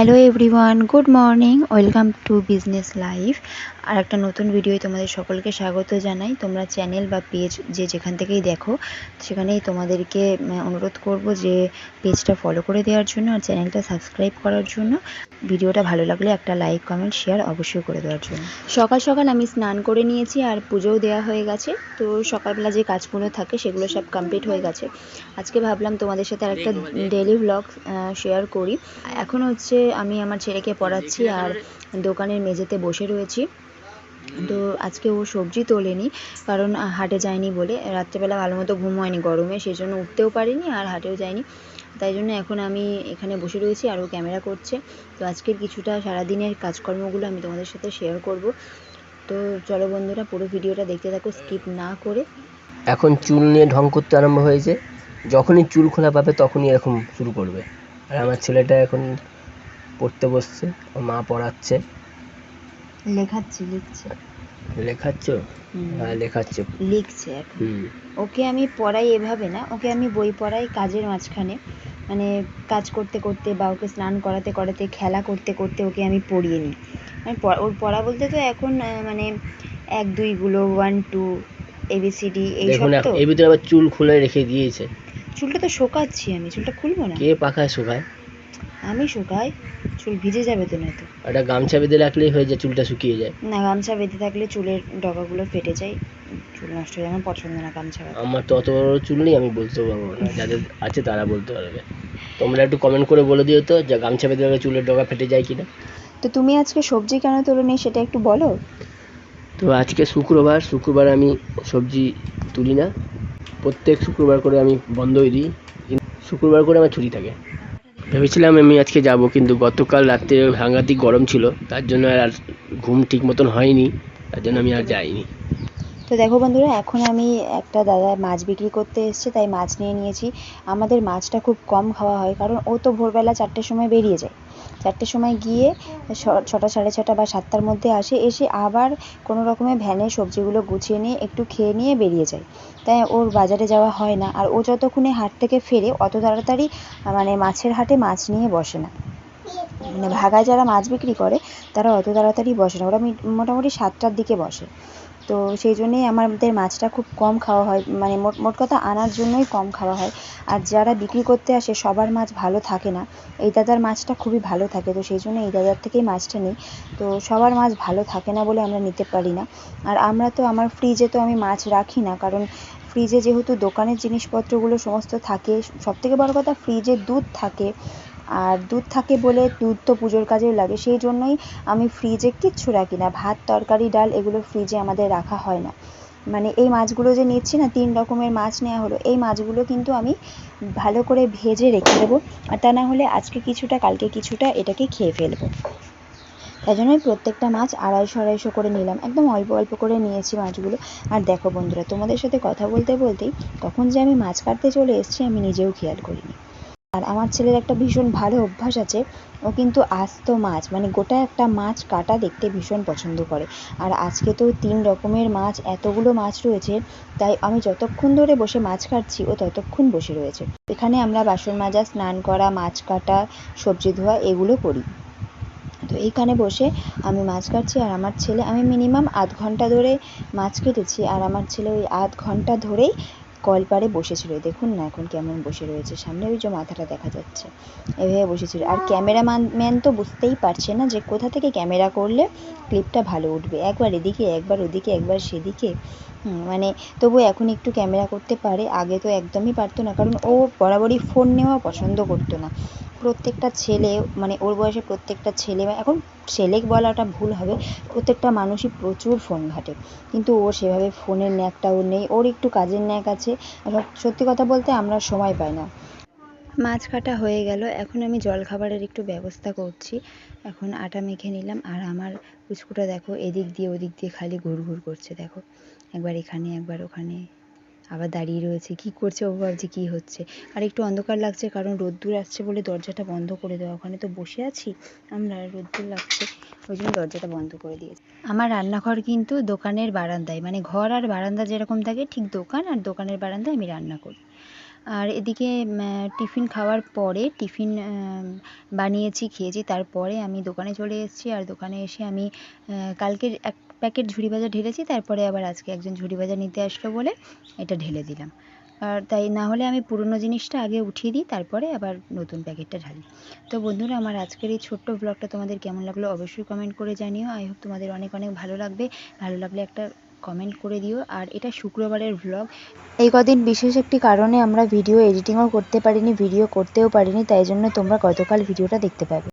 hello everyone good morning welcome to business life আর একটা নতুন ভিডিওয় তোমাদের সকলকে স্বাগত জানাই। তোমরা চ্যানেল বা পেজ যে যেখান থেকেই দেখো সেখানেই তোমাদেরকে অনুরোধ করব যে পেজটা ফলো করে দেওয়ার জন্য আর চ্যানেলটা সাবস্ক্রাইব করার জন্য। ভিডিওটা ভালো লাগলে একটা লাইক কমেন্ট শেয়ার অবশ্যই করে দেওয়ার জন্য। সকাল সকাল আমি স্নান করে নিয়েছি আর পুজোও দেওয়া হয়ে গেছে। তো সকালবেলা যে কাজগুলো থাকে সেগুলো সব কমপ্লিট হয়ে গেছে। আজকে ভাবলাম তোমাদের সাথে আর একটা ডেলি ব্লগ শেয়ার করি। এখন হচ্ছে আমি আমার ছেলেকে পড়াচ্ছি আর দোকানের মেঝেতে বসে রয়েছি। তো আজকে ও সবজি তোলেনি, কারণ হাটে যায়নি বলে। রাত্রেবেলা ভালো মতো ঘুম হয়নি গরমে সেই জন্য উঠতেও পারিনি আর হাটেও যায়নি। তাই জন্য এখন আমি এখানে বসে রয়েছি আর ও ক্যামেরা করছে। তো আজকের কিছুটা সারাদিনের কাজকর্মগুলো আমি তোমাদের সাথে শেয়ার করব। তো চলো বন্ধুরা, পুরো ভিডিওটা দেখতে থাকো স্কিপ না করে। এখন চুল নিয়ে ঢং করতে আরম্ভ হয়েছে। যখনই চুল খোলা পাবে তখনই এরকম শুরু করবে। আর আমার ছেলেটা এখন পড়তে বসছে ওর মা পড়াচ্ছে। লেখাচ্ছি লিখছে। লেখাচ্ছ? হ্যাঁ লেখাচ্ছ। লিখছে এখন। ওকে আমি পড়াই এভাবে না ওকে আমি বই পড়াই কাজের মাঝখানে। মানে কাজ করতে করতে বা ওকে স্নান করাতে করাতে খেলা করতে করতে ওকে আমি পড়িয়ে নিই। মানে ওর পড়া বলতে তো এখন মানে এক দুইগুলো ওয়ান টু এবিসিডি এইসব তো। এখন এর ভিতরে আবার চুল খুলে রেখে দিয়েছে। চুলটা তো শোকাচ্ছি আমি চুলটা খুলবো না? কে পাখায় শুকায়? আমি শুকাই চুল ভিজে যাবে তো নয়তো। একটা গামছা বেঁধে রাখলেই হয়ে যায় চুলটা শুকিয়ে যায়। না গামছা বেঁধে থাকলে চুলের ডগাগুলো ফেটে যায়। চুল নষ্ট হয়ে যায় আমার পছন্দ না গামছা বাঁধা। আমার তো অত বড় চুল নেই আমি বলতে পারব না। যাদের আছে তারা বলতে পারবে। তোমরা একটু কমেন্ট করে বলে দিও তো যে গামছা বেঁধে রাখলে চুলের ডগা ফেটে যায় কিনা। তো তুমি আজকে সবজি কেন তোলো নি সেটা একটু বলো? তো আজকে শুক্রবার শুক্রবার আমি সবজি তুলি না। প্রত্যেক শুক্রবার করে আমি বন্ধই দিই। শুক্রবার করে আমার ছুটি থাকে। ভেবেছিলাম আমি আজকে যাব, কিন্তু গতকাল রাত্রে সাংঘাতিক গরম ছিল, তার জন্য আর ঘুম ঠিক মতন হয়নি, তার জন্য আমি আর যাইনি। তো দেখো বন্ধুরা, এখন আমি একটা দাদা মাছ বিক্রি করতে এসছে, তাই মাছ নিয়ে নিয়েছি। আমাদের মাছটা খুব কম খাওয়া হয়, কারণ ও তো ভোরবেলা চারটের সময় বেরিয়ে যায়। চারটের সময় গিয়ে ছটা, সাড়ে ছটা বা সাতটার মধ্যে আসে, এসে আবার কোনো রকমের ভ্যানে সবজিগুলো গুছিয়ে নিয়ে, একটু খেয়ে নিয়ে বেরিয়ে যায়। তাই ওর বাজারে যাওয়া হয় না, আর ও যতক্ষণে হাট থেকে ফেরে, অত তাড়াতাড়ি মানে মাছের হাটে মাছ নিয়ে বসে না। মানে ভাগায় যারা মাছ বিক্রি করে, তারা অত তাড়াতাড়ি বসে না, ওরা মোটামুটি সাতটার দিকে বসে। তো সেই জন্যেই আমাদের মাছটা খুব কম খাওয়া হয়। মানে মোট মোট কথা আনার জন্যই কম খাওয়া হয়। আর যারা বিক্রি করতে আসে, সবার মাছ ভালো থাকে না। এই দাদার মাছটা খুবই ভালো থাকে, তো সেই জন্য এই দাদার থেকেই মাছটা নিই। তো সবার মাছ ভালো থাকে না বলে আমরা নিতে পারি না। আর আমরা তো, আমার ফ্রিজে তো আমি মাছ রাখি না, কারণ ফ্রিজে যেহেতু দোকানের জিনিসপত্রগুলো সমস্ত থাকে, সবথেকে বড় কথা ফ্রিজে দুধ থাকে। আর দুধ থাকে বলে দুধ তো পুজোর কাজেও লাগে, সেই জন্যই আমি ফ্রিজে কিচ্ছু রাখি না। ভাত, তরকারি, ডাল এগুলো ফ্রিজে আমাদের রাখা হয় না। মানে এই মাছগুলো যে নিচ্ছি না, তিন রকমের মাছ নেওয়া হলো, এই মাছগুলো কিন্তু আমি ভালো করে ভেজে রেখে দেবো। আর তা না হলে আজকে কিছুটা, কালকে কিছুটা এটাকে খেয়ে ফেলব। তাই জন্য প্রত্যেকটা মাছ আড়াইশো আড়াইশো করে নিলাম। একদম অল্প অল্প করে নিয়েছি মাছগুলো। আর দেখো বন্ধুরা, তোমাদের সাথে কথা বলতে বলতেই কখন যে আমি মাছ কাটতে চলে এসেছি, আমি নিজেও খেয়াল করিনি। আর আমার ছেলের একটা ভীষণ ভালো অভ্যাস আছে। ও কিন্তু আস্ত মাছ মানে গোটা একটা মাছ কাটা দেখতে ভীষণ পছন্দ করে। আর আজকে তো তিন রকমের মাছ, এতগুলো মাছ রয়েছে, তাই আমি যতক্ষণ ধরে বসে মাছ কাটছি, ও ততক্ষণ বসে রয়েছে। এখানে আমরা বাসন মাজা, স্নান করা, মাছ কাটা, সবজি ধোয়া, এগুলো করি। তো এইখানে বসে আমি মাছ কাটছি, আর আমার ছেলে, আমি মিনিমাম আধ ঘণ্টা ধরে মাছ কেটেছি, আর আমার ছেলে ওই আধ ঘণ্টা ধরেই কলপারে বসেছিল। দেখুন না এখন কেমন বসে রয়েছে। সামনে ওই যে মাথাটা দেখা যাচ্ছে। এভাবে বসেছিল। আর ক্যামেরাম্যান ম্যান তো বুঝতেই পারছে না যে কোথা থেকে ক্যামেরা করলে ক্লিপটা ভালো উঠবে। একবার এদিকে, একবার ওদিকে, একবার সেদিকে। মানে তবু এখন একটু ক্যামেরা করতে পারে, আগে তো একদমই পারতো না, কারণ ও বরাবরই ফোন নেওয়া পছন্দ করতো না। প্রত্যেকটা ছেলে মানে ওর বয়সে প্রত্যেকটা ছেলে এখন ছেলে বলাটা ভুল হবে, প্রত্যেকটা মানুষই প্রচুর ফোন ঘাটে। কিন্তু ও সেভাবে ফোনের ন্যাকটা ওর নেই, ওর একটু কাজের ন্যাক আছে। সত্যি কথা বলতে আমরা সময় পাই না। মাছ কাটা হয়ে গেল। এখন আমি জলখাবারের একটু ব্যবস্থা করছি। এখন আটা মেখে নিলাম। আর আমার পুচকুটা দেখো, এদিক দিয়ে ওদিক দিয়ে খালি ঘুরঘুর করছে, দেখো। একবার এখানে, একবার ওখানে। আবার দাঁড়িয়ে রয়েছে। কি করছে ও ভাবছে, কি হচ্ছে? আর একটু অন্ধকার লাগছে, কারণ রোদ্দুর আসছে বলে দরজাটা বন্ধ করে দেওয়া। ওখানে তো বসে আছি আমরা রোদ্দুর লাগছে। ওই জন্য দরজাটা বন্ধ করে দিয়েছি। আমার রান্নাঘর কিন্তু দোকানের বারান্দায়। মানে ঘর আর বারান্দা যেরকম থাকে, ঠিক দোকান আর দোকানের বারান্দায় আমি রান্না করি। আর এদিকে টিফিন খাওয়ার পরে টিফিন বানিয়েছি, খেয়েছি। তারপরে আমি দোকানে চলে এসেছি আর দোকানে এসে আমি কালকের এক প্যাকেট ঝুড়ি ভাজা ঢেলেছি। তারপরে আবার আজকে একজন ঝুড়ি ভাজা নিতে আসলো বলে এটা ঢেলে দিলাম। আর তাই না হলে আমি পুরনো জিনিসটা আগে উঠিয়ে দিই, তারপরে আবার নতুন প্যাকেটটা ঢালি। তো বন্ধুরা, আমার আজকের এই ছোট্ট ব্লগটা তোমাদের কেমন লাগল অবশ্যই কমেন্ট করে জানিও। আই হোপ তোমাদের অনেক অনেক ভালো লাগবে। ভালো লাগলে একটা কমেন্ট করে দিও। আর এটা শুক্রবারের ভ্লগ এই কদিন বিশেষ একটি কারণে আমরা ভিডিও এডিটিংও করতে পারিনি ভিডিও করতেও পারিনি, তাই জন্য তোমরা গতকাল ভিডিওটা দেখতে পাবে।